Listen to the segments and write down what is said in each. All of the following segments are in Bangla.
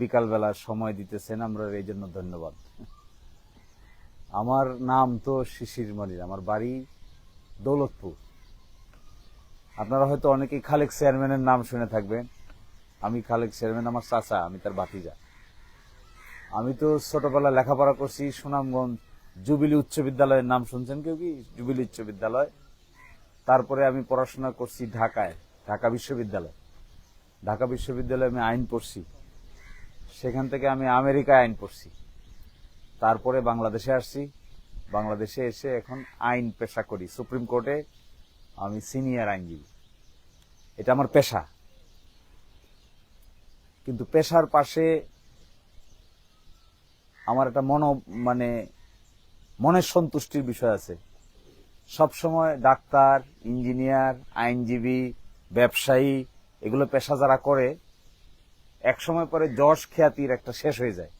বিকালবেলা সময় দিতেছেন, আমরা এই জন্য ধন্যবাদ। আমার নাম তো শিশির মনির, আমার বাড়ি দৌলতপুর। আপনারা হয়তো অনেকেই খালেক চেয়ারম্যানের নাম শুনে থাকবেন। আমি খালেক চেয়ারম্যান, আমার চাচা, আমি তার বাতিজা আমি তো ছোটবেলা লেখাপড়া করছি, সুনামগঞ্জ জুবিলি উচ্চ বিদ্যালয়ের নাম শুনছেন কেউ কি? জুবিলি উচ্চ বিদ্যালয়। তারপরে আমি পড়াশোনা করছি ঢাকায়, ঢাকা বিশ্ববিদ্যালয়। ঢাকা বিশ্ববিদ্যালয়ে আমি আইন পড়ছি। সেখান থেকে আমি আমেরিকায় আইন পড়ছি। তারপরে বাংলাদেশে আসছি। বাংলাদেশে এসে এখন আইন পেশা করি। সুপ্রিম কোর্টে আমি সিনিয়র আইনজীবী। এটা আমার পেশা। কিন্তু পেশার পাশে আমার একটা মন মানে মনের সন্তুষ্টির বিষয় আছে। সব সময় ডাক্তার, ইঞ্জিনিয়ার, আইনজীবী, ব্যবসায়ী, এগুলো পেশা যারা করে এক সময় পরে যশ খ্যাতির একটা শেষ হয়ে যায়।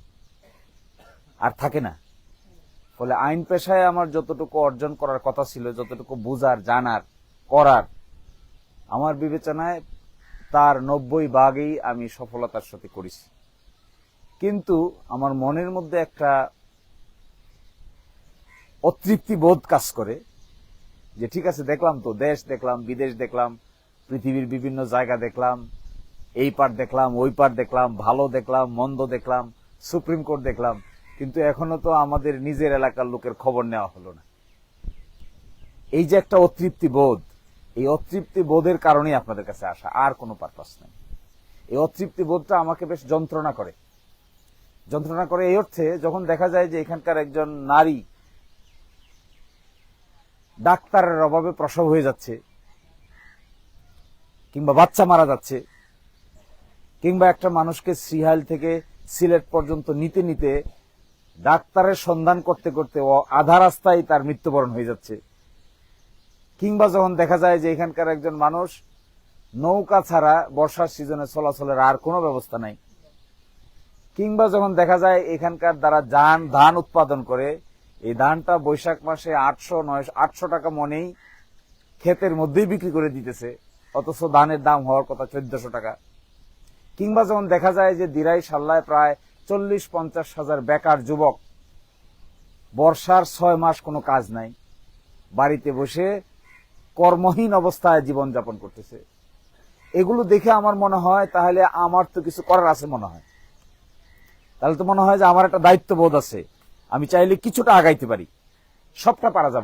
আর থাকে না। ফলে আইন পেশায় আমার যতটুকু অর্জন করার কথা ছিল, যতটুকু বুঝার, জানার, করার, আমার বিবেচনায় তার নব্বই ভাগেই আমি সফলতার সাথে করেছি। কিন্তু আমার মনের মধ্যে একটা অতৃপ্তি বোধ কাজ করে যে, ঠিক আছে, দেখলাম তো, দেশ দেখলাম, বিদেশ দেখলাম, পৃথিবীর বিভিন্ন জায়গা দেখলাম এই পার দেখলাম, ওই পার দেখলাম, ভালো দেখলাম, মন্দ দেখলাম, সুপ্রিম কোর্ট দেখলাম, কিন্তু এখনও তো আমাদের নিজের এলাকার লোকের খবর নেওয়া হলো না। এই যে একটা অতৃপ্তি বোধ, এই অতৃপ্তি বোধের কারণেই আপনাদের কাছে আসা, আর কোনো পারপাস নেই। এই অতৃপ্তি বোধটা আমাকে বেশ যন্ত্রণা করে। যন্ত্রণা করে এই অর্থে যখন দেখা যায় যে এখানকার একজন নারী ডাক্তারের অভাবে প্রসব হয়ে যাচ্ছে, কিংবা বাচ্চা মারা যাচ্ছে কিংবা একটা মানুষকে সিহাইল থেকে সিলেট পর্যন্ত নিতে নিতে ডাক্তারের সন্ধান করতে করতে আধা রাস্তায় তার মৃত্যুবরণ হয়ে যাচ্ছে। কিংবা যখন দেখা যায় যে এখানকার একজন মানুষ নৌকা ছাড়া বর্ষার সিজনে চলাচলের আর কোনো ব্যবস্থা নাই। কিংবা যখন দেখা যায় এখানকার দ্বারা যান, ধান উৎপাদন করে, এই ধানটা বৈশাখ মাসে আটশো নয় আটশো টাকা মনেই ক্ষেতের মধ্যেই বিক্রি করে দিতেছে। অথচ ধানের দাম হওয়ার কথা চোদ্দশো টাকা। কিংবা যখন দেখা যায় যে দিরাই সাল্লায় প্রায় চল্লিশ পঞ্চাশ হাজার বেকার যুবক, বর্ষার ছয় মাস কোনো কাজ নাই, বাড়িতে বসে কর্মহীন অবস্থায় জীবনযাপন করতেছে। এগুলো দেখে আমার মনে হয় তাহলে আমার তো কিছু করার আছে মনে হয়। তাহলে তো মনে হয় যে আমার একটা দায়িত্ববোধ আছে, আমি চাইলে কিছুটা আগাইতে পারি। সবটা পারা যাবে।